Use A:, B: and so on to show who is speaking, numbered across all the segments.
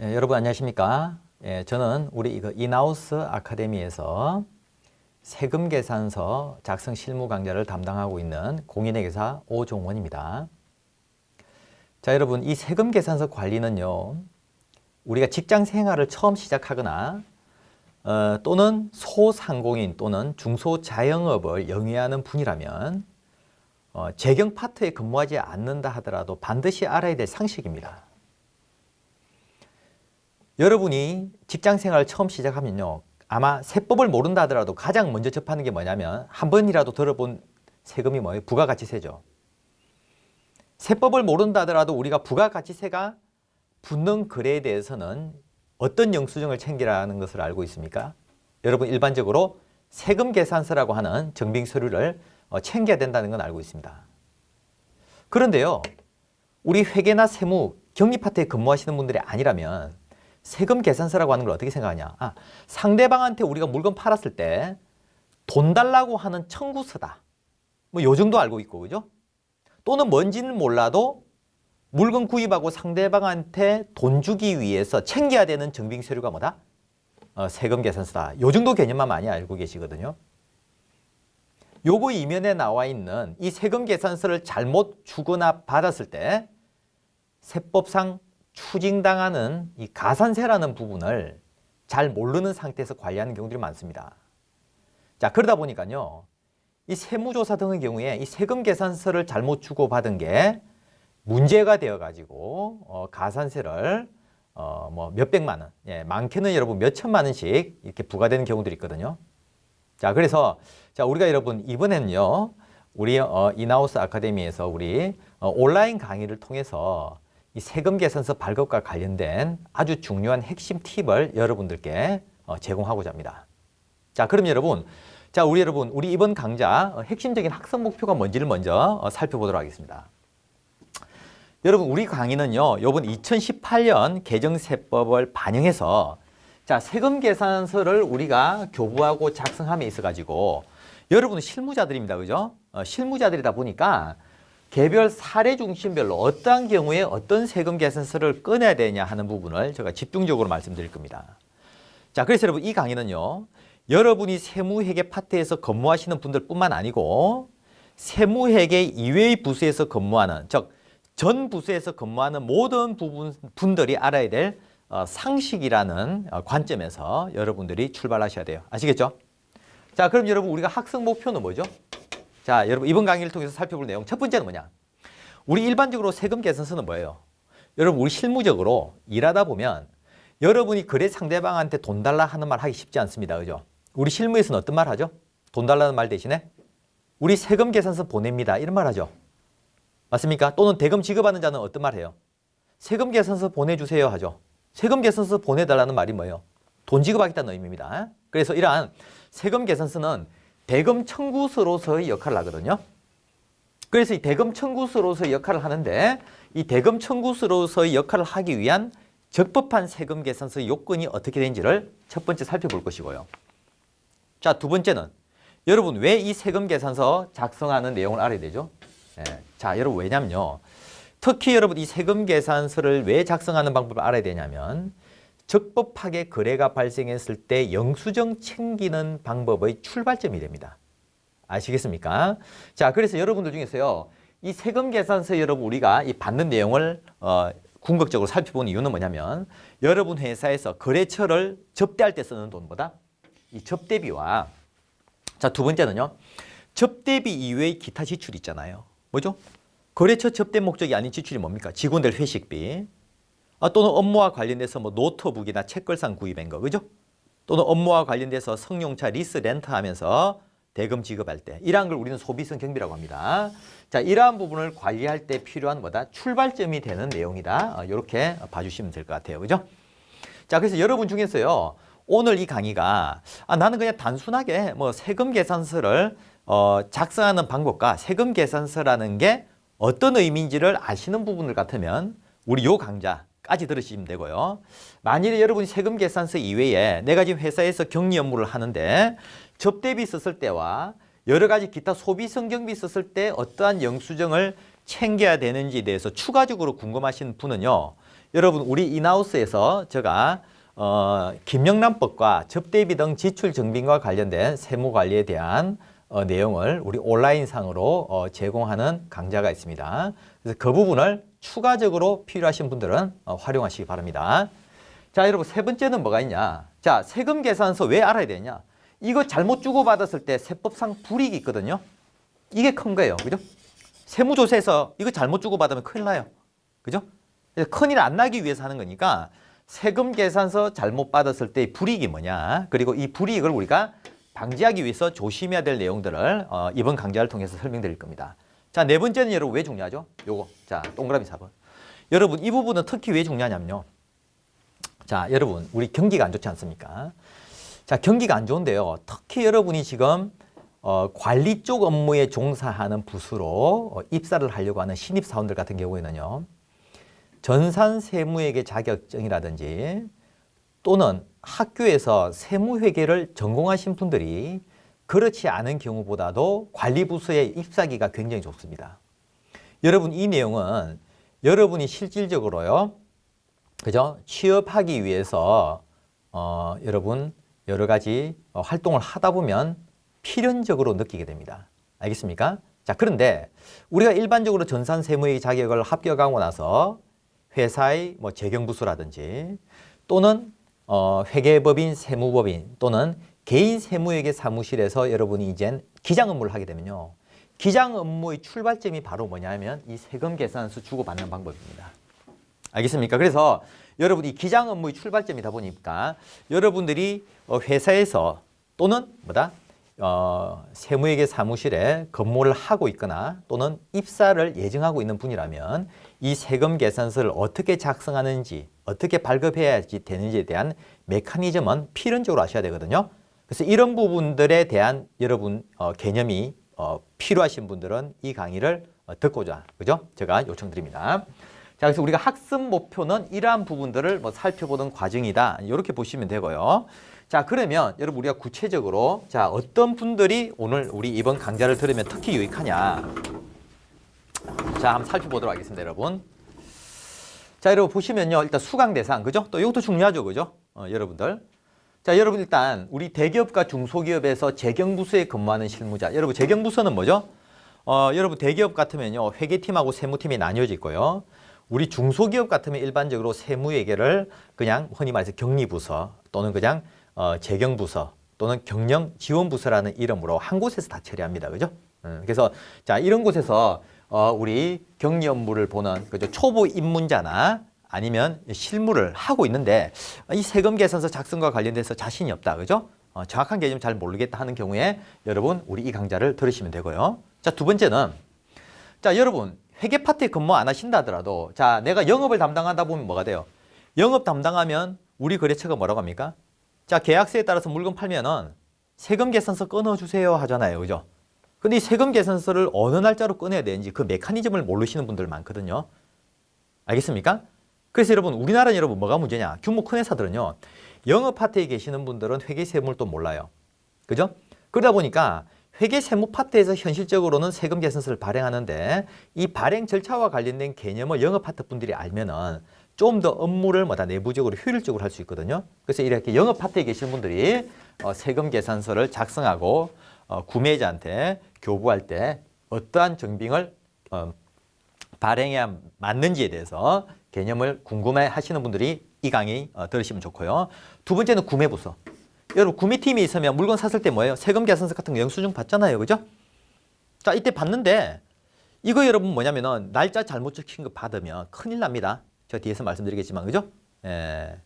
A: 예, 여러분 안녕하십니까? 예, 저는 우리 이거 인하우스 아카데미에서 세금 계산서 작성 실무 강좌를 담당하고 있는 공인회계사 오종원입니다. 자, 여러분 이 세금 계산서 관리는요. 우리가 직장 생활을 처음 시작하거나 어, 또는 소상공인 또는 중소자영업을 영위하는 분이라면 어, 재경 파트에 근무하지 않는다 하더라도 반드시 알아야 될 상식입니다. 여러분이 직장 생활을 처음 시작하면요. 아마 세법을 모른다 하더라도 가장 먼저 접하는 게 뭐냐면 한 번이라도 들어본 세금이 뭐예요? 부가가치세죠. 세법을 모른다 하더라도 우리가 부가가치세가 붙는 거래에 대해서는 어떤 영수증을 챙기라는 것을 알고 있습니까? 여러분 일반적으로 세금 계산서라고 하는 정빙 서류를 어, 챙겨야 된다는 건 알고 있습니다. 그런데요. 우리 회계나 세무, 경리 파트에 근무하시는 분들이 아니라면 세금 계산서라고 하는 걸 어떻게 생각하냐? 아, 상대방한테 우리가 물건 팔았을 때 돈 달라고 하는 청구서다. 뭐 요 정도 알고 있고 그죠? 또는 뭔지는 몰라도 물건 구입하고 상대방한테 돈 주기 위해서 챙겨야 되는 정빙 서류가 뭐다? 어, 세금 계산서다. 요 정도 개념만 많이 알고 계시거든요. 요거 이면에 나와 있는 이 세금 계산서를 잘못 주거나 받았을 때 세법상 추징당하는 이 가산세라는 부분을 잘 모르는 상태에서 관리하는 경우들이 많습니다. 자, 그러다 보니까요. 이 세무조사 등의 경우에 이 세금 계산서를 잘못 주고받은 게 문제가 되어 가지고 어, 가산세를 어, 뭐 몇백만 원, 예, 많게는 여러분 몇천만 원씩 이렇게 부과되는 경우들이 있거든요. 자, 그래서 자, 우리가 여러분 이번에는요. 우리 어, 인하우스 아카데미에서 우리 어, 온라인 강의를 통해서 이 세금 계산서 발급과 관련된 아주 중요한 핵심 팁을 여러분들께 어, 제공하고자 합니다. 자, 그럼 여러분, 자, 우리 여러분, 우리 이번 강좌 어, 핵심적인 학습 목표가 뭔지를 먼저 어, 살펴보도록 하겠습니다. 여러분, 우리 강의는요, 요번 2018년 개정세법을 반영해서 자, 세금 계산서를 우리가 교부하고 작성함에 있어 가지고 여러분은 실무자들입니다. 그죠? 어, 실무자들이다 보니까 개별 사례 중심별로 어떠한 경우에 어떤 세금 계산서를 꺼내야 되냐 하는 부분을 제가 집중적으로 말씀드릴 겁니다. 자, 그래서 여러분 이 강의는요. 여러분이 세무회계 파트에서 근무하시는 분들 뿐만 아니고 세무회계 이외의 부서에서 근무하는 즉 전 부서에서 근무하는 모든 부분 분들이 알아야 될 어, 상식이라는 어, 관점에서 여러분들이 출발하셔야 돼요. 아시겠죠? 자, 그럼 여러분 우리가 학습 목표는 뭐죠? 자, 여러분 이번 강의를 통해서 살펴볼 내용 첫 번째는 뭐냐? 우리 일반적으로 세금 계산서는 뭐예요? 여러분 우리 실무적으로 일하다 보면 여러분이 거래 상대방한테 돈 달라 하는 말 하기 쉽지 않습니다. 그죠? 우리 실무에서는 어떤 말 하죠? 돈 달라는 말 대신에 우리 세금 계산서 보냅니다. 이런 말 하죠. 맞습니까? 또는 대금 지급하는 자는 어떤 말 해요? 세금 계산서 보내주세요 하죠. 세금 계산서 보내달라는 말이 뭐예요? 돈 지급하겠다는 의미입니다. 그래서 이러한 세금 계산서는 대금 청구서로서의 역할을 하거든요. 그래서 이 대금 청구서로서의 역할을 하는데 이 대금 청구서로서의 역할을 하기 위한 적법한 세금 계산서 요건이 어떻게 되는지를 첫 번째 살펴볼 것이고요. 자, 두 번째는 여러분 왜 이 세금 계산서 작성하는 내용을 알아야 되죠? 예. 자, 여러분 왜냐면요. 특히 여러분 이 세금 계산서를 왜 작성하는 방법을 알아야 되냐면 적법하게 거래가 발생했을 때 영수증 챙기는 방법의 출발점이 됩니다. 아시겠습니까? 자, 그래서 여러분들 중에서요. 이 세금 계산서 여러분 우리가 이 받는 내용을 어, 궁극적으로 살펴보는 이유는 뭐냐면 여러분 회사에서 거래처를 접대할 때 쓰는 돈보다 이 접대비와 자, 두 번째는요. 접대비 이외의 기타 지출 있잖아요. 뭐죠? 거래처 접대 목적이 아닌 지출이 뭡니까? 직원들 회식비. 아, 또는 업무와 관련돼서 뭐 노트북이나 책걸상 구입한 거, 그죠? 또는 업무와 관련돼서 성용차 리스 렌트하면서 대금 지급할 때 이러한 걸 우리는 소비성 경비라고 합니다. 자, 이러한 부분을 관리할 때 필요한 뭐다? 출발점이 되는 내용이다. 이렇게 봐주시면 될 것 같아요, 그죠? 자, 그래서 여러분 중에서요. 오늘 이 강의가 아, 나는 그냥 단순하게 뭐 세금 계산서를 어, 작성하는 방법과 세금 계산서라는 게 어떤 의미인지를 아시는 부분을 같으면 우리 요 강좌 까지 들으시면 되고요. 만일에 여러분이 세금 계산서 이외에 내가 지금 회사에서 격리 업무를 하는데 접대비 썼을 때와 여러 가지 기타 소비 성 경비 썼을 때 어떠한 영수증을 챙겨야 되는지에 대해서 추가적으로 궁금하신 분은요. 여러분 우리 인하우스에서 제가 어, 김영란법과 접대비 등 지출 증빙과 관련된 세무 관리에 대한 어, 내용을 우리 온라인상으로 어, 제공하는 강좌가 있습니다. 그래서 그 부분을 추가적으로 필요하신 분들은 어, 활용하시기 바랍니다. 자, 여러분 세 번째는 뭐가 있냐? 자, 세금 계산서 왜 알아야 되냐? 이거 잘못 주고받았을 때 세법상 불이익이 있거든요. 이게 큰 거예요. 그죠? 세무조사에서 이거 잘못 주고받으면 큰일 나요. 그죠? 큰일 안 나기 위해서 하는 거니까 세금 계산서 잘못 받았을 때 불이익이 뭐냐? 그리고 이 불이익을 우리가 방지하기 위해서 조심해야 될 내용들을 어, 이번 강좌를 통해서 설명드릴 겁니다. 자, 네 번째는 여러분 왜 중요하죠? 요거. 자, 동그라미 4번. 여러분 이 부분은 특히 왜 중요하냐면요. 자, 여러분 우리 경기가 안 좋지 않습니까? 자, 경기가 안 좋은데요. 특히 여러분이 지금 어, 관리 쪽 업무에 종사하는 부수로 어, 입사를 하려고 하는 신입 사원들 같은 경우에는요. 전산 세무회계 자격증이라든지 또는 학교에서 세무회계를 전공하신 분들이 그렇지 않은 경우보다도 관리부서의 입사기가 굉장히 좋습니다. 여러분 이 내용은 여러분이 실질적으로요, 그죠? 취업하기 위해서 어, 여러분 여러 가지 어, 활동을 하다 보면 필연적으로 느끼게 됩니다. 알겠습니까? 자 그런데 우리가 일반적으로 전산 세무의 자격을 합격하고 나서 회사의 뭐 재경부서라든지 또는 어, 회계법인, 세무법인 또는 개인 세무회계 사무실에서 여러분이 이젠 기장 업무를 하게 되면요. 기장 업무의 출발점이 바로 뭐냐면 이 세금 계산서 주고받는 방법입니다. 알겠습니까? 그래서 여러분 이 기장 업무의 출발점이다 보니까 여러분들이 어, 회사에서 또는 뭐다? 어, 세무회계 사무실에 근무를 하고 있거나 또는 입사를 예정하고 있는 분이라면 이 세금 계산서를 어떻게 작성하는지 어떻게 발급해야 되는지에 대한 메커니즘은 필연적으로 아셔야 되거든요. 그래서 이런 부분들에 대한 여러분 어, 개념이 어, 필요하신 분들은 이 강의를 어, 듣고자 그죠? 제가 요청드립니다. 자, 그래서 우리가 학습 목표는 이러한 부분들을 뭐 살펴보는 과정이다. 이렇게 보시면 되고요. 자, 그러면 여러분 우리가 구체적으로 자, 어떤 분들이 오늘 우리 이번 강좌를 들으면 특히 유익하냐? 자, 한번 살펴보도록 하겠습니다, 여러분. 자, 여러분 보시면요. 일단 수강 대상, 그죠? 또 이것도 중요하죠, 그죠? 어, 여러분들. 자, 여러분 일단 우리 대기업과 중소기업에서 재경부서에 근무하는 실무자. 여러분 재경부서는 뭐죠? 어, 여러분 대기업 같으면요. 회계팀하고 세무팀이 나뉘어져 있고요. 우리 중소기업 같으면 일반적으로 세무회계를 그냥 흔히 말해서 격리부서 또는 그냥 어, 재경부서 또는 경영지원부서라는 이름으로 한 곳에서 다 처리합니다. 그죠? 음, 그래서 자 이런 곳에서 어, 우리 격리 업무를 보는 그죠? 초보 입문자나 아니면 실무를 하고 있는데 이 세금 계산서 작성과 관련돼서 자신이 없다. 그죠? 어, 정확한 개념 잘 모르겠다 하는 경우에 여러분 우리 이 강좌를 들으시면 되고요. 자, 두 번째는 자, 여러분 회계 파트에 근무 안 하신다 하더라도 자, 내가 영업을 담당하다 보면 뭐가 돼요? 영업 담당하면 우리 거래처가 뭐라고 합니까? 자, 계약서에 따라서 물건 팔면은 세금 계산서 끊어 주세요 하잖아요. 그죠? 근데 이 세금 계산서를 어느 날짜로 꺼내야 되는지 그 메커니즘을 모르시는 분들 많거든요. 알겠습니까? 그래서 여러분 우리나라 여러분 뭐가 문제냐? 규모 큰 회사들은요. 영업 파트에 계시는 분들은 회계 세무를 또 몰라요. 그죠? 그러다 보니까 회계 세무 파트에서 현실적으로는 세금 계산서를 발행하는데 이 발행 절차와 관련된 개념을 영업 파트 분들이 알면은 좀 더 업무를 뭐다 내부적으로 효율적으로 할 수 있거든요. 그래서 이렇게 영업 파트에 계신 분들이 어, 세금 계산서를 작성하고 어, 구매자한테 교부할 때 어떠한 증빙을 어, 발행해야 맞는지에 대해서 개념을 궁금해 하시는 분들이 이 강의 어, 들으시면 좋고요. 두 번째는 구매부서. 여러분 구매팀이 있으면 물건 샀을 때 뭐예요? 세금 계산서 같은 거 영수증 받잖아요. 그죠? 자 이때 받는데 이거 여러분 뭐냐면은 날짜 잘못 적힌 거 받으면 큰일 납니다. 제가 뒤에서 말씀드리겠지만 그죠? 예.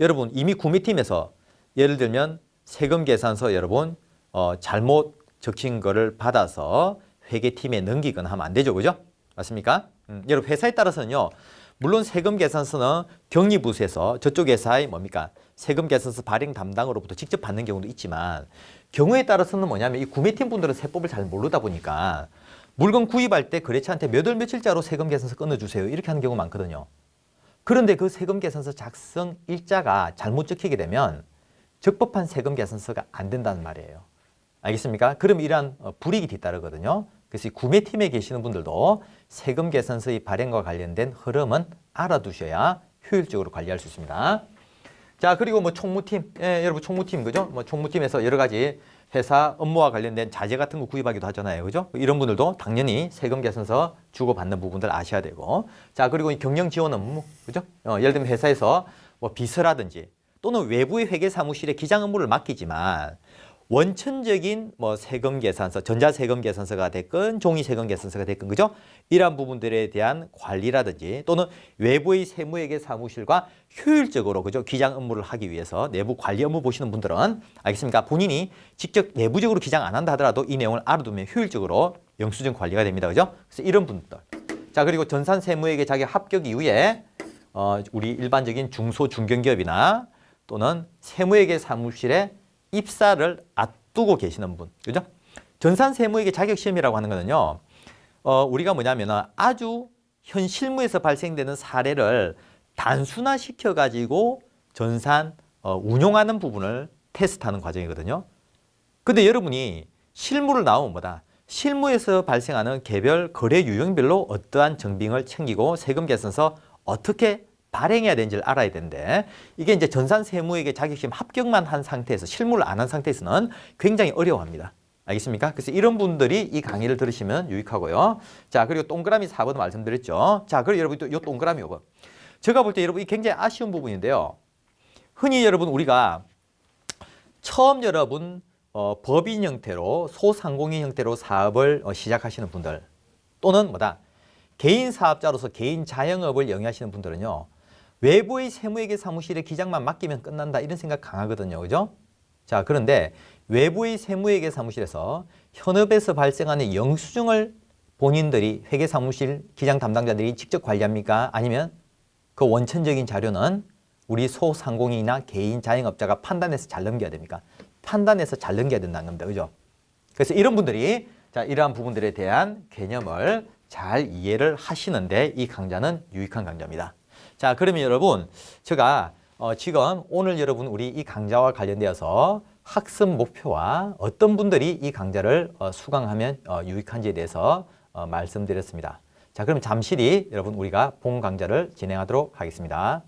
A: 여러분 이미 구매팀에서 예를 들면 세금 계산서 여러분 어, 잘못 적힌 거를 받아서 회계팀에 넘기거나 하면 안 되죠. 그죠? 맞습니까? 음, 여러분 회사에 따라서는요. 물론 세금 계산서는 격리부서에서 저쪽 회사의 뭡니까? 세금 계산서 발행 담당으로부터 직접 받는 경우도 있지만 경우에 따라서는 뭐냐면 이 구매팀 분들은 세법을 잘 모르다 보니까 물건 구입할 때 거래처한테 몇 월 며칠자로 세금 계산서 끊어주세요. 이렇게 하는 경우 많거든요. 그런데 그 세금 계산서 작성 일자가 잘못 적히게 되면 적법한 세금 계산서가 안 된다는 말이에요. 알겠습니까? 그럼 이러한 어, 불이익이 뒤따르거든요. 그래서 이 구매팀에 계시는 분들도 세금 계산서의 발행과 관련된 흐름은 알아두셔야 효율적으로 관리할 수 있습니다. 자 그리고 뭐 총무팀, 예, 여러분 총무팀 그죠? 뭐 총무팀에서 여러 가지 회사 업무와 관련된 자재 같은 거 구입하기도 하잖아요, 그죠? 이런 분들도 당연히 세금 계산서 주고 받는 부분들 아셔야 되고, 자 그리고 이 경영 지원 업무, 그죠? 어, 예를 들면 회사에서 뭐 비서라든지 또는 외부의 회계 사무실에 기장 업무를 맡기지만 원천적인 뭐 세금 계산서, 전자 세금 계산서가 됐건 종이 세금 계산서가 됐건 그죠? 이러한 부분들에 대한 관리라든지 또는 외부의 세무회계 사무실과 효율적으로 그죠? 기장 업무를 하기 위해서 내부 관리 업무 보시는 분들은 알겠습니까? 본인이 직접 내부적으로 기장 안 한다 하더라도 이 내용을 알아두면 효율적으로 영수증 관리가 됩니다. 그죠? 그래서 이런 분들. 자, 그리고 전산 세무회계 자격 합격 이후에 어, 우리 일반적인 중소 중견기업이나 또는 세무회계 사무실에 입사를 앞두고 계시는 분, 그죠? 전산 세무회계 자격 시험이라고 하는 거는요, 어, 우리가 뭐냐면은 아주 현 실무에서 발생되는 사례를 단순화시켜 가지고 전산 어, 운용하는 부분을 테스트하는 과정이거든요. 근데 여러분이 실무를 나오면 뭐다? 실무에서 발생하는 개별 거래 유형별로 어떠한 정빙을 챙기고 세금 계산서 어떻게 발행해야 되는지를 알아야 되는데 이게 이제 전산 세무에게 자격시험 합격만 한 상태에서 실무를 안 한 상태에서는 굉장히 어려워합니다. 알겠습니까? 그래서 이런 분들이 이 강의를 들으시면 유익하고요. 자, 그리고 동그라미 4번 말씀드렸죠. 자, 그리고 여러분 또이 동그라미 5번. 제가 볼 때 여러분 이 굉장히 아쉬운 부분인데요. 흔히 여러분 우리가 처음 여러분 어, 법인 형태로 소상공인 형태로 사업을 어, 시작하시는 분들 또는 뭐다 개인 사업자로서 개인 자영업을 영위하시는 분들은요 외부의 세무회계 사무실에 기장만 맡기면 끝난다 이런 생각 강하거든요 그죠 자 그런데 외부의 세무회계 사무실에서 현업에서 발생하는 영수증을 본인들이 회계 사무실 기장 담당자들이 직접 관리합니까 아니면 그 원천적인 자료는 우리 소상공인이나 개인 자영업자가 판단해서 잘 넘겨야 됩니까? 판단해서 잘 넘겨야 된다는 겁니다. 그죠? 그래서 이런 분들이 자, 이러한 부분들에 대한 개념을 잘 이해를 하시는데 이 강좌는 유익한 강좌입니다. 자, 그러면 여러분, 제가 어, 지금 오늘 여러분 우리 이 강좌와 관련되어서 학습 목표와 어떤 분들이 이 강좌를 어, 수강하면 어, 유익한지에 대해서 어, 말씀드렸습니다. 자, 그럼 잠시 뒤 여러분 우리가 본 강좌를 진행하도록 하겠습니다.